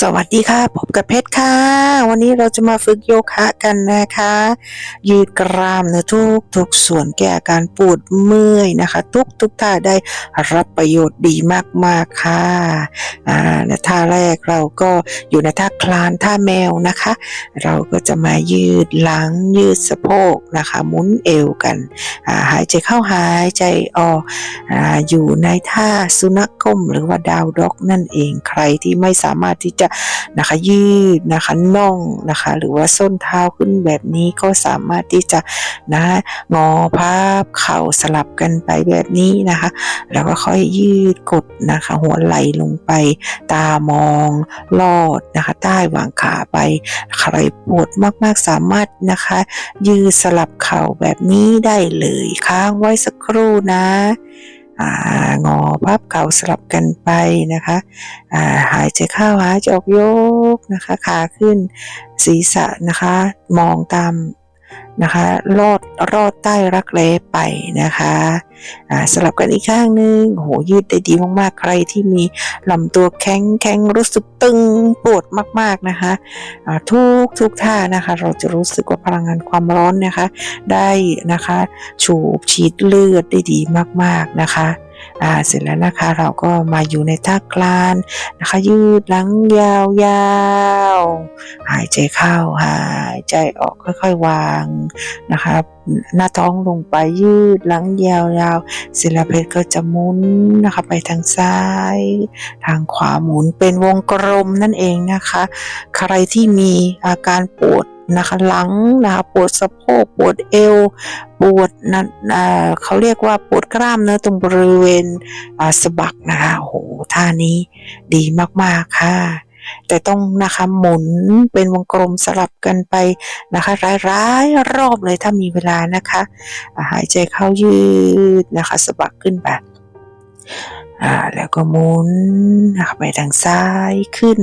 สวัสดีค่ะพบกับเพชรค่ะ วันนี้เราจะมาฝึกโยคะกันนะคะ ยืดกรามเนื้อทุกทุกส่วนแก้อาการปวดเมื่อยนะคะ ทุกทุกท่าได้รับประโยชน์ดีมากๆค่ะอ่าในท่าแรกเราก็อยู่ในท่าคลานท่าแมวนะคะ เราก็จะมายืดหลังยืดสะโพกนะคะหมุนเอวกันอ่าหายใจเข้าหายใจออกอ่าอยู่ในท่าสุนัขก้มหรือว่าดาวด็อกนั่นเองใครที่ไม่สามารถที่จะนะคะยืดนะคะน่องนะคะหรือว่าส้นเท้าขึ้นแบบนี้ก็สามารถที่จะนะงอพับเข่าสลับกันไปแบบนี้นะคะ แล้วก็ค่อยยืดกดนะคะ หัวไหล่ลงไป ตามองลอดนะคะ ใต้หว่างขาไปใครปวดมากๆสามารถนะคะ ยืดสลับเข่าแบบนี้ได้เลยค้างไว้สักครู่นะ งอพับเข่าสลับกันไปนะคะาหายใจเข้าหายใจออกยกนะคะขาขึ้นศีรษะนะคะ มองตาม นะคะลอดรอดใต้รักแร้ไปนะคะอ่าสลับกันอีกข้างหนึงโหยืดได้ดีมากๆ ใครที่มีลำตัวแข็งแข็งรู้สึกตึงปวดมากๆนะคะทุกทุกท่านะคะ เราจะรู้สึกว่าพลังงานความร้อนนะคะ ได้นะคะ ฉูบฉีดเลือดได้ดีมากๆนะคะ อ่าเสร็จแล้วนะคะเราก็มาอยู่ในท่ากลานนะคะ ยืดหลังยาวๆหายใจเข้าหายใจออกค่อยๆวางนะคะหน้าท้องลงไปยืดหลังยาวๆเสร็จแล้วเพชรก็จะหมุนนะคะไปทางซ้าย ทางขวาหมุนเป็นวงกลมนั่นเองนะคะ ใครที่มีอาการปวด นะคะหลังนะคะปวดสะโพกปวดเอว ปวดนะอ่าเขาเรียกว่าปวดกล้ามเนื้อตรงบริเวณสะบักนะคะโอ้โหท่านี้ดีมากๆค่ะ แต่ต้องนะคะหมุนเป็นวงกลมสลับกันไปนะคะร้ายๆรอบเลยถ้ามีเวลานะคะหายใจเข้ายืดนะคะสะบักขึ้นไปอ่าแล้วก็หมุนนะคะไปทางซ้ายขึ้น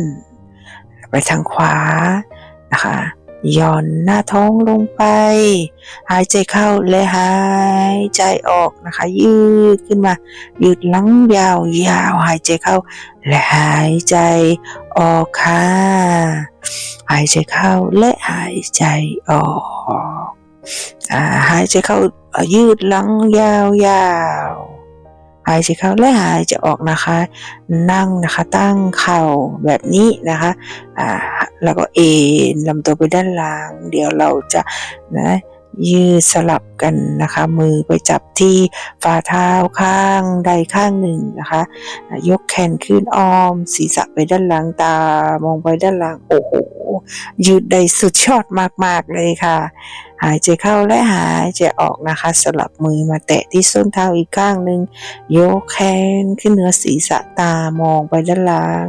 ไปทางขวานะคะ ย่อนหน้าท้องลงไป หายใจเข้าและหายใจออกนะคะ ยืดขึ้นมา ยืดหลังยาวยาวหายใจเข้า และหายใจออกค่ะ หายใจเข้าและหายใจออกอหายใจเข้ายืดหลังยาวยาว หายใจเข้าและหายใจออกนะคะ นั่งนะคะตั้งเข่าแบบนี้นะคะอ่าแล้วก็เอ็นลำตัวไปด้านหลังเดี๋ยวเราจะนะยืดสลับกันนะคะ มือไปจับที่ฝ่าเท้าข้างใดข้างหนึ่งนะคะ ยกแขนขึ้นอ้อม ศีรษะไปด้านหลังตามองไปด้านหลังโอ้โหยืดได้สุดยอดมากๆเลยค่ะ หายใจเข้าและหายใจออกนะคะ สลับมือมาแตะที่ส้นเท้าอีกข้างหนึ่งยกแขนขึ้นเหนือศีรษะตามองไปด้านหลัง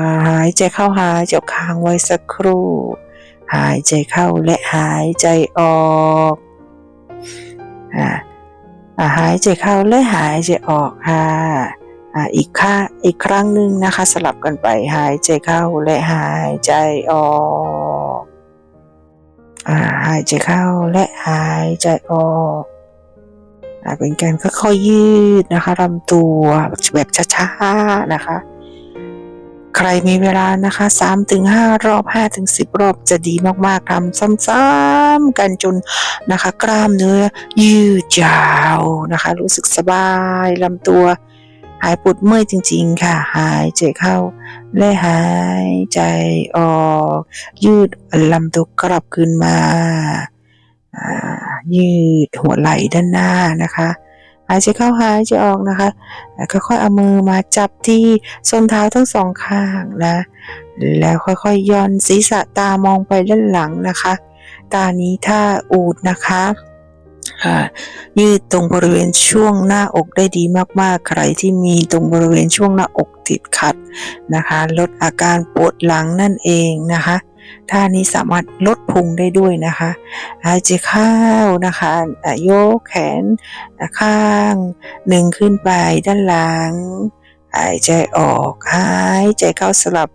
าหายใจเข้าหายใจค้างไว้สักครู่ หายใจเข้าและหายใจออกอ่าหายใจเข้าและหายใจออกค่ะอีกค่าอีกครั้งหนึ่งนะคะ สลับกันไปหายใจเข้าและหายใจออก หายใจเข้าและหายใจออกเป็นการค่อยๆยืดนะคะลำตัวแบบช้าๆนะคะ ใครมีเวลานะคะ3ถึง5รอบ5ถึง10 รอบจะดีมากๆทำซ้ำๆกันจนนะคะ กล้ามเนื้อยืดยาวนะคะ รู้สึกสบายลำตัว หายปวดเมื่อยจริง ๆ ค่ะ หายใจเข้า และหายใจออก ยืดลำตัวกลับขึ้นมาอ่ายืดหัวไหล่ด้านหน้านะคะ หายใจเข้าหายใจออกนะคะแล้วค่อยๆเอามือมาจับที่ส้นเท้าทั้งสองข้างนะ แล้วค่อยๆย่อนศีรษะตามองไปด้านหลังนะคะ ตานี้ถ้าอูดนะคะ อ่ายืดตรงบริเวณช่วงหน้าอกได้ดีมากๆ ใครที่มีตรงบริเวณช่วงหน้าอกติดขัดนะคะ ลดอาการปวดหลังนั่นเองนะคะท่านี้สามารถลดพุงได้ด้วยนะคะหายใจเข้านะคะอะยกแขนข้างหนึ่งขึ้นไปด้านหลัง หายใจออกหายใจเข้าสลับ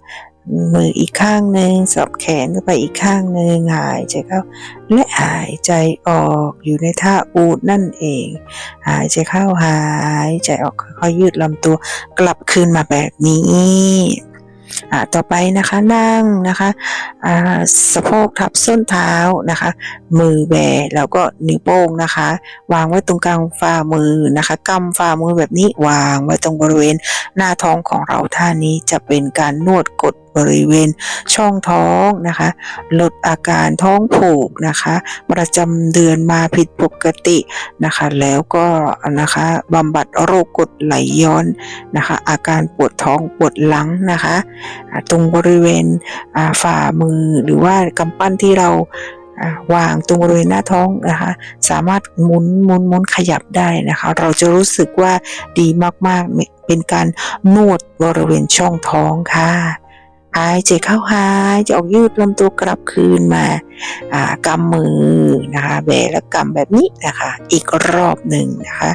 มืออีกข้างหนึ่งสลับแขนเข้าไปอีกข้างหนึ่งหายใจเข้า และหายใจออกอยู่ในท่าอูดนั่นเอง หายใจเข้าหายใจออกค่อยยืดลำตัวกลับคืนมาแบบนี้อ่าต่อไปนะคะนั่งนะคะอ่าสะโพกทับส้นเท้านะคะ มือแบแล้วก็นิ้วโป้งนะคะ วางไว้ตรงกลางฝ่ามือนะคะกำฝ่ามือแบบนี้วางไว้ตรงบริเวณหน้าท้องของเราท่านี้จะเป็นการนวดกด บริเวณช่องท้องนะคะ ลดอาการท้องผูกนะคะ ประจำเดือนมาผิดปกตินะคะ แล้วก็นะคะบำบัดโรคกรดไหลย้อนนะคะ อาการปวดท้องปวดหลังนะคะ ตรงบริเวณฝ่ามือหรือว่ากำปั้นที่เราอ่าวางตรงบริเวณหน้าท้องนะคะ สามารถหมุนหมุนหมุนขยับได้นะคะ เราจะรู้สึกว่าดีมากๆเป็นการนวดบริเวณช่องท้องค่ะ หายใจเข้าหายจะออกยืดลำตัวกลับคืนมาอ่ากำมือนะคะแบและกำแบบนี้นะคะ อีกรอบหนึ่งนะคะ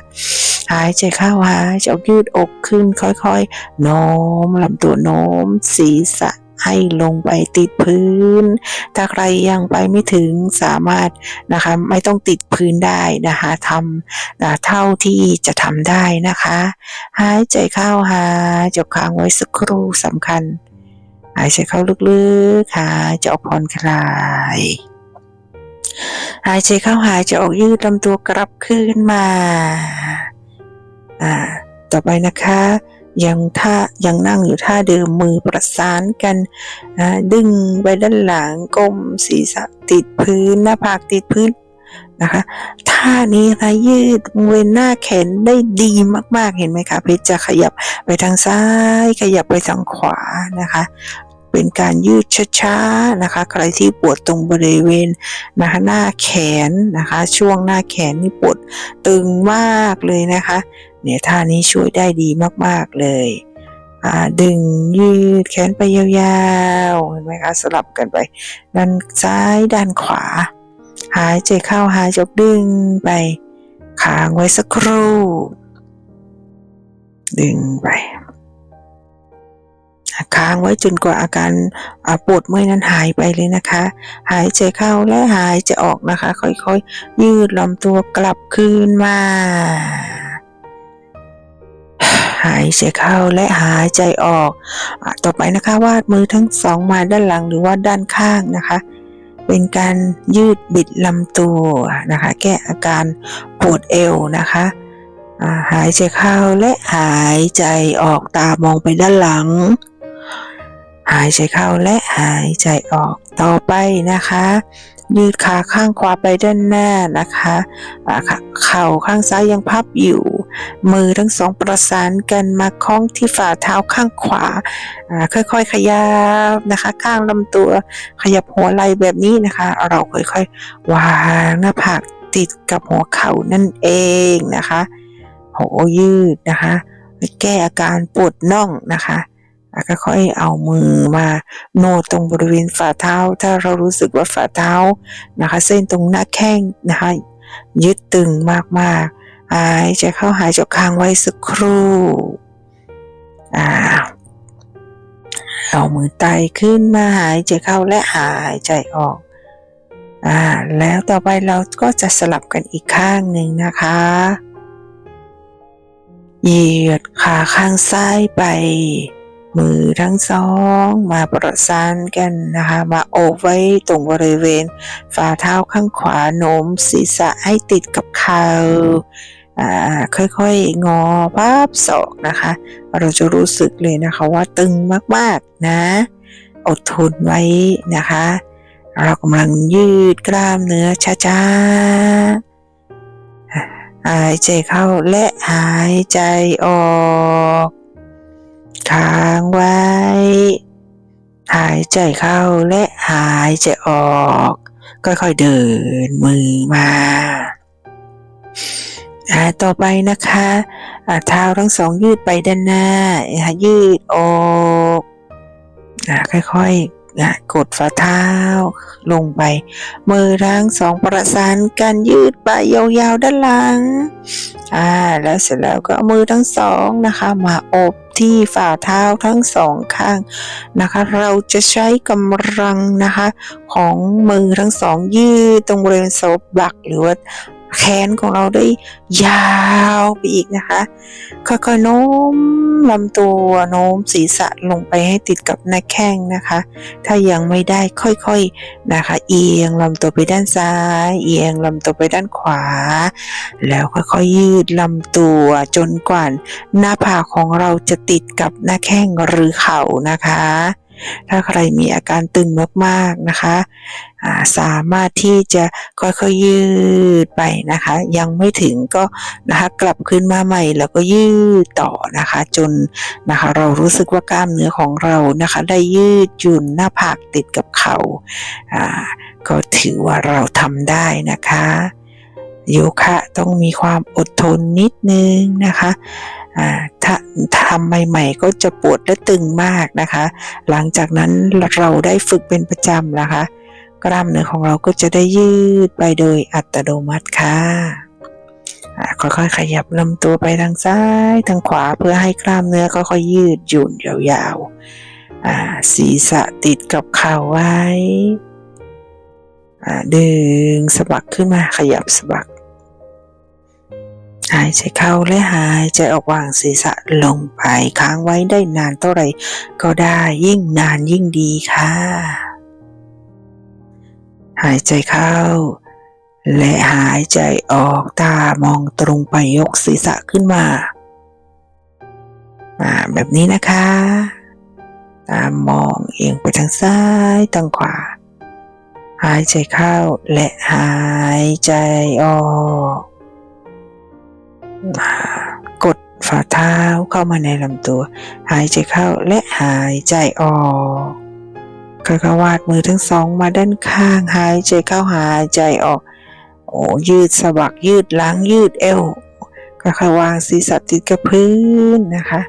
หายใจเข้าหายจะออกยืดอกขึ้นค่อยๆโน้มลำตัวโน้มศีรษะให้ลงไปติดพื้น ถ้าใครยังไปไม่ถึงสามารถนะคะไม่ต้องติดพื้นได้นะคะทำอ่าเท่าที่จะทำได้นะคะ หายใจเข้าหายใจะค้างไว้สักครู่สำคัญ หายใจเข้าลึกๆ หายใจออกผ่อนคลาย หายใจเข้าหายใจออกยืดลำตัวกลับขึ้นมา อ่า ต่อไปนะคะ ยังท่ายังนั่งอยู่ท่าเดิมมือประสานกันอ่าดึงไปด้านหลังก้มศีรษะติดพื้นหน้าผากติดพื้นนะคะท่านี้นะยืดบริเวณหน้าแขนได้ดีมากๆเห็นไหมคะเพชรจะขยับไปทางซ้าย ขยับไปทางขวานะคะ เป็นการยืดช้าๆนะคะ ใครที่ปวดตรงบริเวณนะคะหน้าแขนนะคะ ช่วงหน้าแขนนี่ปวดตึงมากเลยนะคะ เนี่ยท่านี้ช่วยได้ดีมากๆเลยดึงยืดแขนไปยาวๆเห็นไหมคะสลับกันไปด้านซ้ายด้านขวา หายใจเข้าหายใจดึงไปค้างไว้สักครู่ ดึงไป ค้างไว้จนกว่าอาการปวดเมื่อยนั้นหายไปเลยนะคะ หายใจเข้าและหายใจออกนะคะ ค่อยๆ ยืดลำตัวกลับคืนมา หายใจเข้าและหายใจออกอต่อไปนะคะ วาดมือทั้งสองมาด้านหลังหรือว่าด้านข้างนะคะเป็นการยืดบิดลำตัวนะคะ แก้อาการปวดเอวนะคะหายใจเข้าและหายใจออกตามองไปด้านหลัง หายใจเข้าและหายใจออกต่อไปนะคะ ยืดขาข้างขวาไปด้านหน้านะคะอ่าเข่าข้างซ้ายยังพับอยู่ มือทั้งสองประสานกันมาคล้องที่ฝ่าเท้าข้างขวา ค่อยๆ ขยับนะคะ ข้างลำตัวขยับหัวไหล่แบบนี้นะคะ เราค่อยๆ วางหน้าผากติดกับหัวเข่านั่นเองนะคะโหยืดนะคะแก้อาการปวดน่องนะคะ ก็ค่อยเอามือมาโนดตรงบริเวณฝ่าเท้า ถ้าเรารู้สึกว่าฝ่าเท้านะคะ เส้นตรงหน้าแข้งนะคะยึดตึงมากๆหายใจเข้าหายใจออกค้างไว้สักครู่อ่าเอามือไต่ขึ้นมาหายใจเข้าและหายใจออกอ่าแล้วต่อไปเราก็จะสลับกันอีกข้างหนึ่งนะคะเหยียดขาข้างซ้ายไป มือทั้งสองมาประสานกันนะคะ มาโอบไว้ตรงบริเวณ ฝ่าเท้าข้างขวาโน้มศีรษะให้ติดกับเข่าอ่าค่อยๆ งอพับศอกนะคะ เราจะรู้สึกเลยนะคะว่าตึงมากๆนะ อดทนไว้นะคะ เรากำลังยืดกล้ามเนื้อช้าๆ หายใจเข้าและหายใจออก ค้างไว้ หายใจเข้าและหายใจออก ค่อยๆเดินมือมาอ่าต่อไปนะคะอ่าเท้าทั้งสองยืดไปด้านหน้า ยืดออกอ่าค่อยๆกดฝ่าเท้าลงไป มือทั้งสองประสานกันยืดไปยาวๆด้านหลัง อ่า แล้วเสร็จแล้วก็เอามือทั้งสองนะคะ มาอบ ที่ฝ่าเท้าทั้งสองข้างนะคะ เราจะใช้กำลังนะคะของมือทั้งสองยืดตรงบริเวณโซบบักหรือว่า แขนของเราได้ยาวไปอีกนะคะ ค่อยๆโน้มลำตัวโน้มศีรษะลงไปให้ติดกับหน้าแข้งนะคะ ถ้ายังไม่ได้ค่อยๆนะคะ เอียงลำตัวไปด้านซ้าย เอียงลำตัวไปด้านขวา แล้วค่อยๆยืดลำตัวจนกว่าหน้าผากของเราจะติดกับหน้าแข้งหรือเข่านะคะ ถ้าใครมีอาการตึงมากๆนะคะสามารถที่จะค่อยๆยืดไปนะคะ ยังไม่ถึงก็นะคะกลับขึ้นมาใหม่แล้วก็ยืดต่อนะคะ จนนะคะเรารู้สึกว่ากล้ามเนื้อของเรานะคะ ได้ยืดหยุ่นหน้าผากติดกับเข่าอ่าก็ถือว่าเราทำได้นะคะโยคะต้องมีความอดทนนิดนึงนะคะ ทำใหม่ ๆ ก็จะปวดและตึงมากนะคะ หลังจากนั้นเราได้ฝึกเป็นประจำนะคะ กล้ามเนื้อของเราก็จะได้ยืดไปโดยอัตโนมัติค่ะค่อยๆขยับลำตัวไปทางซ้ายทางขวาเพื่อให้กล้ามเนื้อค่อยๆยืดหยุ่นยาวๆศีรษะติดกับเข่าไว้ดึงสะบักขึ้นมาขยับสะบัก หายใจเข้าและหายใจออกวางศีรษะลงไปค้างไว้ได้นานเท่าไหร่ก็ได้ยิ่งนานยิ่งดีค่ะ หายใจเข้า และหายใจออกตามองตรงไปยกศีรษะขึ้นมาแบบนี้นะคะ ตามมองเอียงไปทางซ้ายทางขวา หายใจเข้าและหายใจออก กดฝ่าเท้าเข้ามาในลำตัว หายใจเข้าและหายใจออกค่อยๆวาดมือทั้งสองมาด้านข้าง หายใจเข้าหายใจออก โอ้ยืดสะบักยืดหลังยืดเอวค่อยๆวางศีรษะติดกับพื้นนะคะ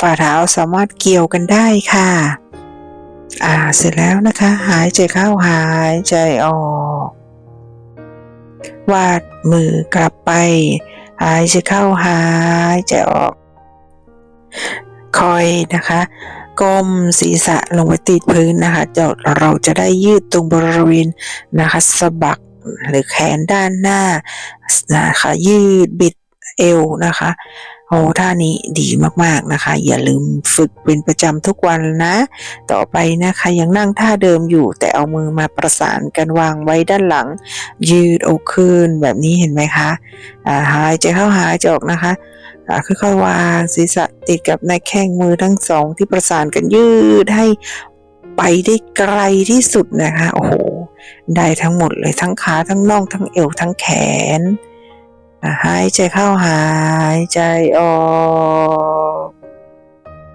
ฝ่าเท้าสามารถเกี่ยวกันได้ค่ะ อ่าเสร็จแล้วนะคะ หายใจเข้าหายใจออก วาดมือกลับไป หายใจเข้าหายใจออก คอยนะคะก้มศีรษะลงไปติดพื้นนะคะเดี๋ยวเราจะได้ยืดตรงบริเวณนะคะสะบักหรือแขนด้านหน้านะคะยืดบิดเอวนะคะ โอ้ท่านี้ดีมากๆนะคะ อย่าลืมฝึกเป็นประจำทุกวันนะ ต่อไปนะคะยังนั่งท่าเดิมอยู่ แต่เอามือมาประสานกันวางไว้ด้านหลัง ยืดอกขึ้นแบบนี้เห็นไหมคะาหายใจเข้าหายใจออกนะคะค่อยๆวางศีรษะติดกับในแข้งมือทั้งสองที่ประสานกันยืดให้ไปได้ไกลที่สุดนะคะ โอ้โห ได้ทั้งหมดเลยทั้งขาทั้งน่องทั้งเอวทั้งแขน หายใจเข้าหายใจออก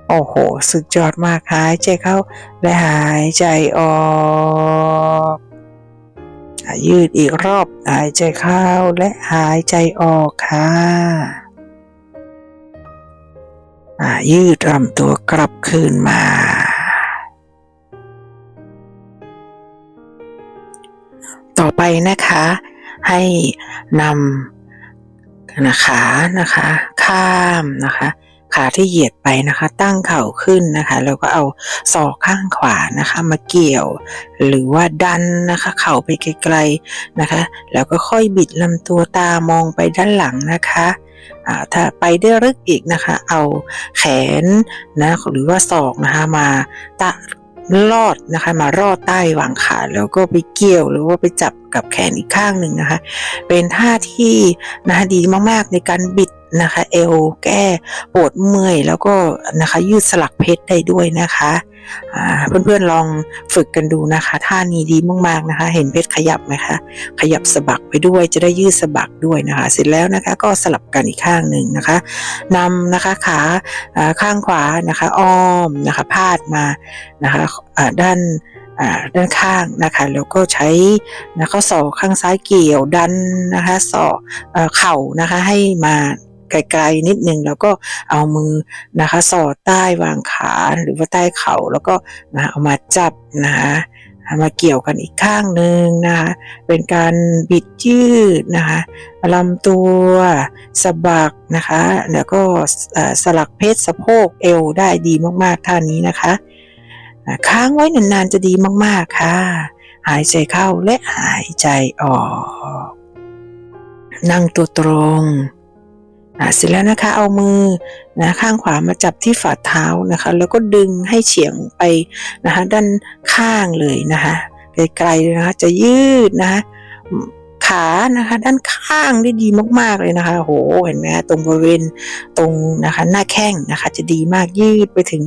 โอ้โห สุดยอดมากหายใจเข้าและหายใจออกยืดอีกรอบหายใจเข้าและหายใจออกค่ะอะยืดลำตัวกลับคืนมา ต่อไปนะคะ ให้นำ นะขานะคะข้ามนะคะ ขาที่เหยียดไปนะคะ ตั้งเข่าขึ้นนะคะ แล้วก็เอาศอกข้างขวานะคะ มาเกี่ยว หรือว่าดันนะคะ เข่าไปไกลๆนะคะ แล้วก็ค่อยบิดลำตัวตามองไปด้านหลังนะคะถ้าไปได้ลึกอีกนะคะ เอาแขนนะหรือว่าศอกนะคะมาตะ ลอดนะคะมารอดใต้วางขาแล้วก็ไปเกี่ยวหรือว่าไปจับกับแขนอีกข้างหนึ่งนะคะ เป็นท่าที่นะคะดีมากๆในการบิดนะคะเอวแก้ปวดเมื่อยแล้วก็นะคะยืดสลักเพชรได้ด้วยนะคะ เพื่อนๆลองฝึกกันดูนะคะท่านี้ดีมากๆนะคะ เห็นเพชรขยับไหมคะ ขยับสะบักไปด้วยจะได้ยืดสะบักด้วยนะคะ เสร็จแล้วนะคะก็สลับกันอีกข้างหนึ่งนะคะนำนะคะขาข้างขวานะคะ อ้อมนะคะพาดมานะคะด้านด้านข้างนะคะแล้วก็ใช้นะคะศอกข้างซ้ายเกี่ยวดันนะคะศอกเอ่อเข่านะคะให้มา ไกลๆนิดนึงแล้วก็เอามือนะคะสอดใต้วางขาหรือว่าใต้เข่าแล้วก็นะเอามาจับนะคะมาเกี่ยวกันอีกข้างหนึ่งนะคะเป็นการบิดยืดนะคะลำตัวสะบักนะคะ แล้วก็สลักเพชรสะโพกเอวได้ดีมากๆท่านี้นะคะค้างไว้นานๆจะดีมากๆค่ะ หายใจเข้าและหายใจออก นั่งตัวตรง เสร็จแล้วนะคะเอามือนะข้างขวามาจับที่ฝ่าเท้านะคะ แล้วก็ดึงให้เฉียงไปนะคะด้านข้างเลยนะคะไกลๆเลยนะคะจะยืดนะคะขานะคะด้านข้างได้ดีมากๆเลยนะคะโหเห็นไหมคะตรงบริเวณตรงนะคะหน้าแข้งนะคะจะดีมากยืดไปถึง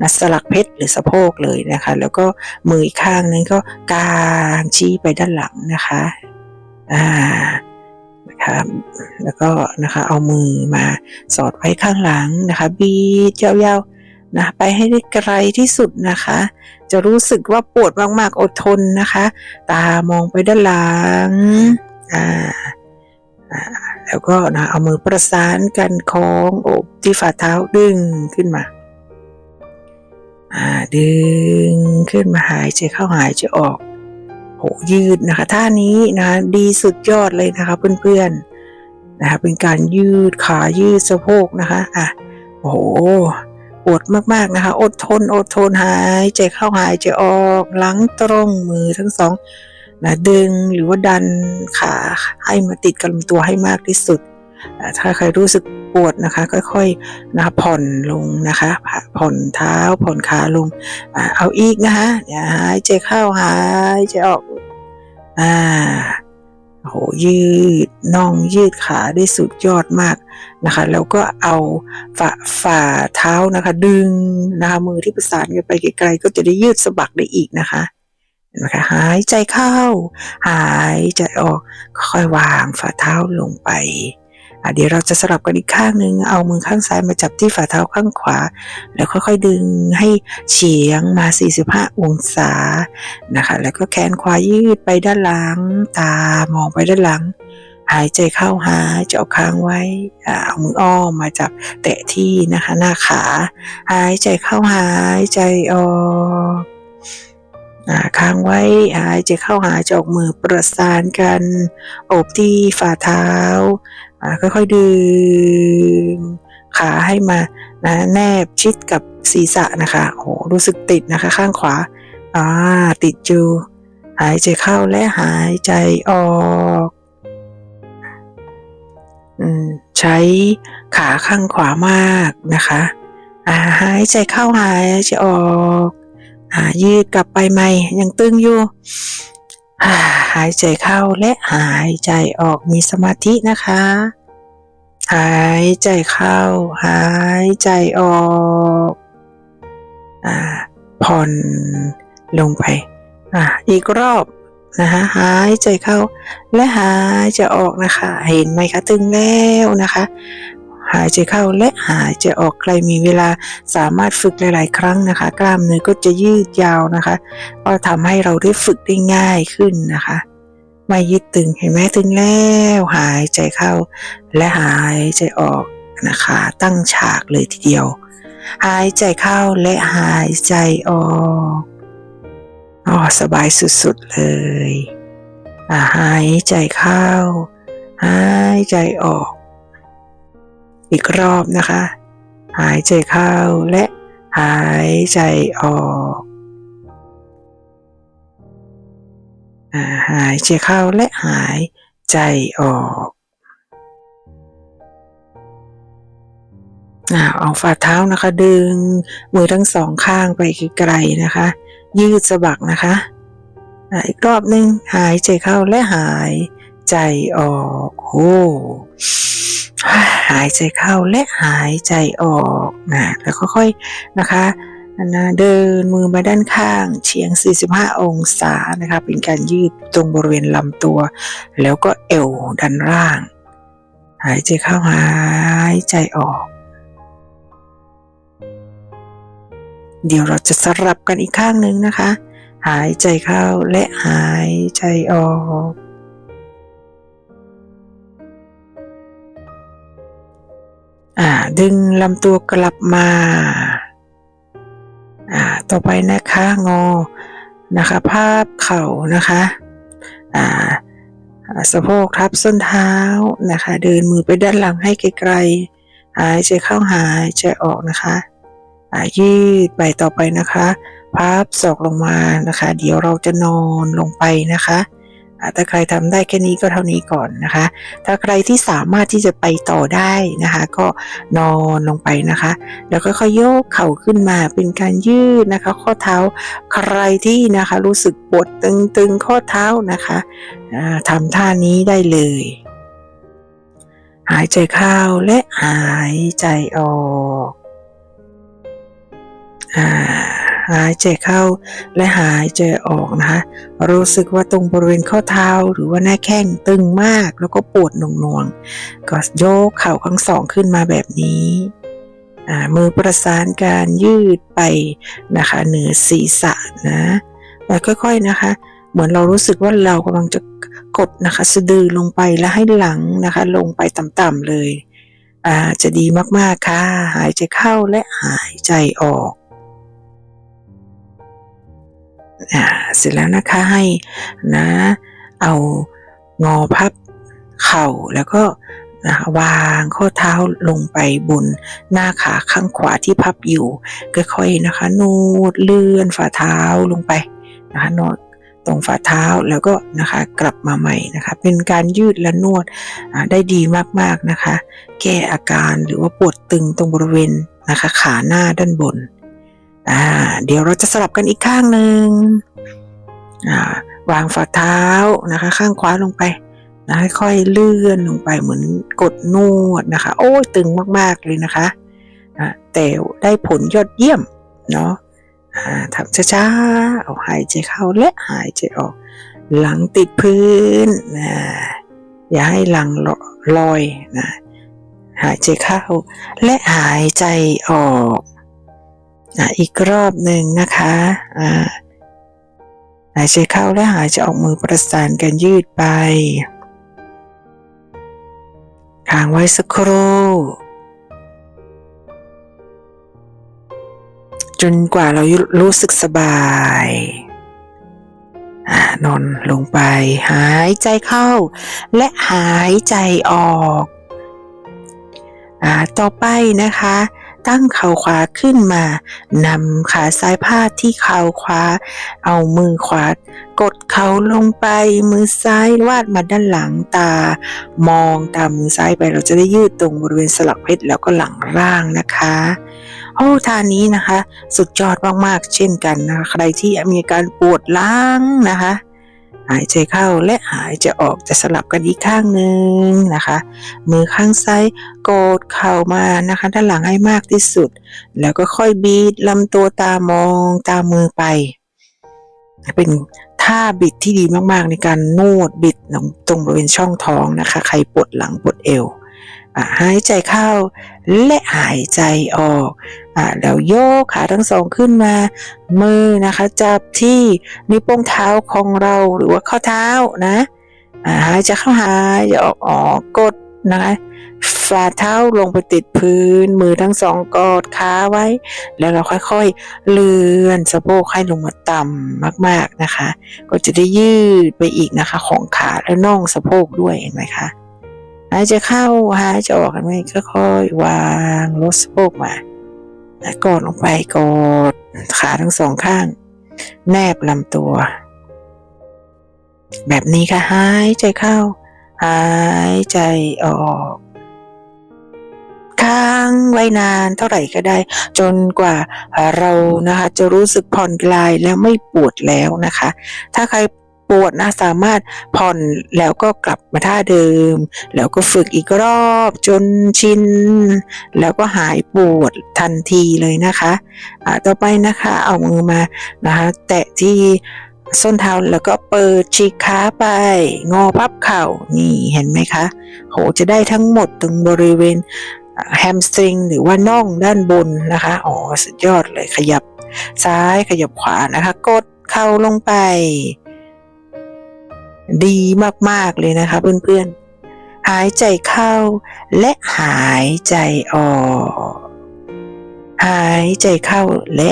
นะสลักเพชรหรือสะโพกเลยนะคะ แล้วก็มืออีกข้างนึงก็กางชี้ไปด้านหลังนะคะอ่า นะคะแล้วก็นะคะเอามือมาสอดไว้ข้างหลังนะคะบีบยาวๆนะไปให้ได้ไกลที่สุดนะคะ จะรู้สึกว่าปวดมากๆอดทนนะคะ ตามองไปด้านหลังอ่าแล้วก็นะเอามือประสานกันคล้องอกที่ฝ่าเท้าดึงขึ้นมาอ่าดึงขึ้นมาหายใจเข้าหายใจออก ยืดนะคะท่านี้นะดีสุดยอดเลยนะคะเพื่อนๆนะคะเป็นการยืดขายืดสะโพกนะคะอะโอ้โหปวดมากๆนะคะ อดทนอดทนหายใจเข้าหายใจออกหลังตรงมือทั้งสองนะดึงหรือว่าดันขาให้มาติดกับลำตัวให้มากที่สุด ถ้าใครรู้สึก ปวดนะคะ ค่อยๆนะผ่อนลงนะคะ ผ่อนเท้าผ่อนขาลงเอาอีกนะคะหายใจเข้าหายใจออกอ่าโหยืดน่องยืดขาได้สุดยอดมากนะคะ แล้วก็เอาฝ่าฝ่าเท้านะคะ ดึงนะคะมือที่ประสานกันไปไกลๆก็จะได้ยืดสะบักได้อีกนะคะเห็นไหมคะหายใจเข้า หายใจออกค่อยวางฝ่าเท้าลงไป เดี๋ยวเราจะสลับกันอีกข้างหนึ่งเอามือข้างซ้ายมาจับที่ฝ่าเท้าข้างขวา แล้วค่อยๆดึงให้เฉียงมา 45 องศานะคะ แล้วก็แขนขวายืดไปด้านหลัง ตามองไปด้านหลัง หายใจเข้าหายใจออกค้างไว้เอามืออ้อมมาจับแตะที่นะคะหน้าขา หายใจเข้าหายใจออกค้างไว้หายใจเข้าหายใจออกมือประสานกัน อบที่ฝ่าเท้า ค่อยๆดึงขาให้มานะแนบชิดกับศีรษะนะคะโอ้รู้สึกติดนะคะข้างขวาอ่าติดอยู่หายใจเข้าและหายใจออกอืมใช้ขาข้างขวามากนะคะอ่าหายใจเข้าหายใจออกอ่ายืดกลับไปไหม่ยังตึงอยู่ หายใจเข้าและหายใจออกมีสมาธินะคะ หายใจเข้า หายใจออกอ่าผ่อนลงไปอ่าอีกรอบนะคะหายใจเข้าและหายใจออกนะคะ เห็นไหมคะตึงแล้วนะคะ หายใจเข้าและหายใจออกใครมีเวลาสามารถฝึกหลาย ๆ ครั้งนะคะ กล้ามเนื้อก็จะยืดยาวนะคะ ก็ทำให้เราได้ฝึกได้ง่ายขึ้นนะคะไม่ยึดตึงเห็นไหมตึงแล้ว หายใจเข้า และหายใจออกนะคะ ตั้งฉากเลยทีเดียว หายใจเข้าและหายใจออกอ๋อสบายสุด ๆ เลยหายใจเข้า หายใจออก อีกรอบนะคะ หายใจเข้าและหายใจออกหายใจเข้าและหายใจออกเอาฝ่าเท้านะคะ ดึงมือทั้งสองข้างไปไกลๆนะคะ ยืดสะบักนะคะอีกรอบหนึ่งหายใจเข้าและหายใจออกโอ้ หายใจเข้าและหายใจออกนะแล้วค่อยๆนะคะนะเดินมือมาด้านข้างเฉียง 45 องศานะคะเป็นการยืดตรงบริเวณลำตัว แล้วก็เอวด้านล่าง หายใจเข้าหายใจออก เดี๋ยวเราจะสลับกันอีกข้างหนึ่งนะคะ หายใจเข้าและหายใจออก อ่าดึงลำตัวกลับมาอ่าต่อไปนะคะงอนะคะภาพเข่านะคะอ่าสะโพกทับส้นเท้านะคะ เดินมือไปด้านหลังให้ไกลๆหายใจเข้าหายใจออกนะคะยืดไปต่อไปนะคะ พับศอกลงมานะคะ เดี๋ยวเราจะนอนลงไปนะคะ ถ้าใครทำได้แค่นี้ก็เท่านี้ก่อนนะคะ ถ้าใครที่สามารถที่จะไปต่อได้นะคะ ก็นอนลงไปนะคะ แล้วก็ค่อยโยกเข่าขึ้นมาเป็นการยืดนะคะ ข้อเท้าใครที่นะคะรู้สึกปวดตึงๆข้อเท้านะคะอ่าทำท่านี้ได้เลย หายใจเข้าและหายใจออกอ่า หายใจเข้าและหายใจออกนะคะรู้สึกว่าตรงบริเวณข้อเท้าหรือว่าหน้าแข้งตึงมากแล้วก็ปวดหน่วงๆก็โยกเข่าทั้งสองขึ้นมาแบบนี้อ่ามือประสานการยืดไปนะคะเหนือศีรษะนะแล้วค่อยๆนะคะ เหมือนเรารู้สึกว่าเรากำลังจะกดนะคะ สะดือลงไปแล้วให้หลังนะคะ ลงไปต่ำๆเลยอ่าจะดีมากๆค่ะ หายใจเข้าและหายใจออก อ่าเสร็จแล้วนะคะให้นะ เอางอพับเข่าแล้วก็นะวางข้อเท้าลงไปบนหน้าขาข้างขวาที่พับอยู่ค่อยๆนะคะนูดเลื่อนฝ่าเท้าลงไปนะคะนวดตรงฝ่าเท้าแล้วก็นะคะกลับมาใหม่นะคะ เป็นการยืดและนวดได้ดีมากๆนะคะ แก้อาการหรือว่าปวดตึงตรงบริเวณนะคะ ขาหน้าด้านบน อ่า เดี๋ยวเราจะสลับกันอีกข้างหนึ่งอ่าวางฝ่าเท้านะคะ ข้างขวาลงไปนะค่อยๆเลื่อนลงไปเหมือนกดนวดนะคะ โอ้ยตึงมากๆเลยนะคะอ่าแต่ได้ผลยอดเยี่ยมเนาะอ่าทำช้าๆเอาหายใจเข้าและหายใจออก หลังติดพื้นนะอย่าให้หลังลอยนะหายใจเข้าและหายใจออก อะอีกรอบหนึ่งนะคะหายใจเข้าและหายใจออกมือประสานกันยืดไป ค้างไว้สักครู่จนกว่าเรารู้สึกสบายอนอนลงไป หายใจเข้า และหายใจออกอต่อไปนะคะ ตั้งเข่าขวาขึ้นมานำขาซ้ายพาดที่เข่าขวา เอามือขวากดเข่าลงไปมือซ้ายวาดมาด้านหลังตา มองตามมือซ้ายไปเราจะได้ยืดตรงบริเวณสลักเพชรแล้วก็หลังร่างนะคะโอ้ท่านี้นะคะ สุดยอดมากๆ เช่นกันนะคะใครที่มีการปวดหล้างนะคะ หายใจเข้าและหายใจออกจะสลับกันอีกข้างหนึ่งนะคะ มือข้างซ้ายกดเข่ามานะคะ ด้านหลังให้มากที่สุด แล้วก็ค่อยบีดลำตัวตามองตามมือไป เป็นท่าบิดที่ดีมากๆในการนวดบิดตรงบริเวณช่องท้องนะคะ ใครปวดหลังปวดเอว หายใจเข้า และหายใจออกอแล้วโยกขาทั้งสองขึ้นมา มือนะคะ จับที่นิ้วโป้งเท้าของเราหรือว่าข้อเท้านะอะหายใจเข้าหายใจออกออกกดนะคะฝ่าเท้าลงไปติดพื้น มือทั้งสองกอดขาไว้ แล้วเราค่อยๆ เลื่อนสะโพกให้ลงมาต่ำมากๆนะคะ ก็จะได้ยืดไปอีกนะคะ ของขาและน่องสะโพกด้วยเห็นไหมคะ หายใจเข้าหายใจออกเห็นไหมค่อยวางลดสะโพกมากดลงไปกดขาทั้งสองข้าง แนบลำตัว แบบนี้ค่ะหายใจเข้า หายใจออกค้างไว้นานเท่าไหร่ก็ได้ จนกว่าเรานะคะจะรู้สึกผ่อนคลายแล้วไม่ปวดแล้วนะคะ ถ้าใคร ปวดนะสามารถผ่อนแล้วก็กลับมาท่าเดิม แล้วก็ฝึกอีกรอบจนชิน แล้วก็หายปวดทันทีเลยนะคะอ่าต่อไปนะคะเอามือมานะคะแตะที่ส้นเท้าแล้วก็เปิดฉีกขาไป งอพับเข่านี่เห็นไหมคะ โหจะได้ทั้งหมดตรงบริเวณแฮมสตริงหรือว่าน่องด้านบนนะคะ อ๋อ สุดยอดเลยขยับซ้ายขยับขวานะคะ กดเข่าลงไป ดีมากๆเลยนะคะเพื่อนๆ หายใจเข้าและหายใจออก หายใจเข้าและ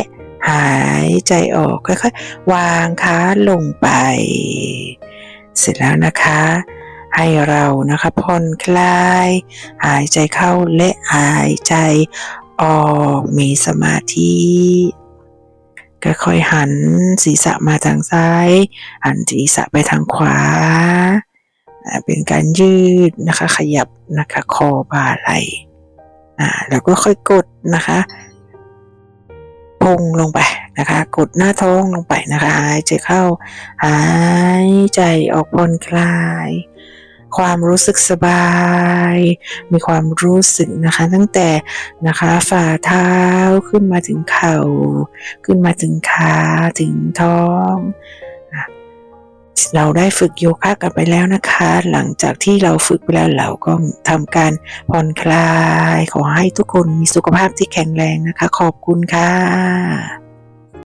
หายใจออกค่อยๆวางขาลงไป เสร็จแล้วนะคะ ให้เรานะคะผ่อนคลาย หายใจเข้าและหายใจออกมีสมาธิ ค่อยๆหันศีรษะมาทางซ้าย หันศีรษะไปทางขวา เป็นการยืดนะคะ ขยับนะคะ คอบ่าไหล่แล้วก็ค่อยกดนะคะพุงลงไปนะคะ กดหน้าท้องลงไปนะคะ หายใจเข้า หายใจออกผ่อนคลาย ความรู้สึกสบาย มีความรู้สึกนะคะ ตั้งแต่นะคะฝ่าเท้าขึ้นมาถึงเข่า ขึ้นมาถึงขาถึงท้องเราได้ฝึกโยคะกันไปแล้วนะคะ หลังจากที่เราฝึกไปแล้วเราก็ทำการผ่อนคลาย ขอให้ทุกคนมีสุขภาพที่แข็งแรงนะคะ ขอบคุณค่ะ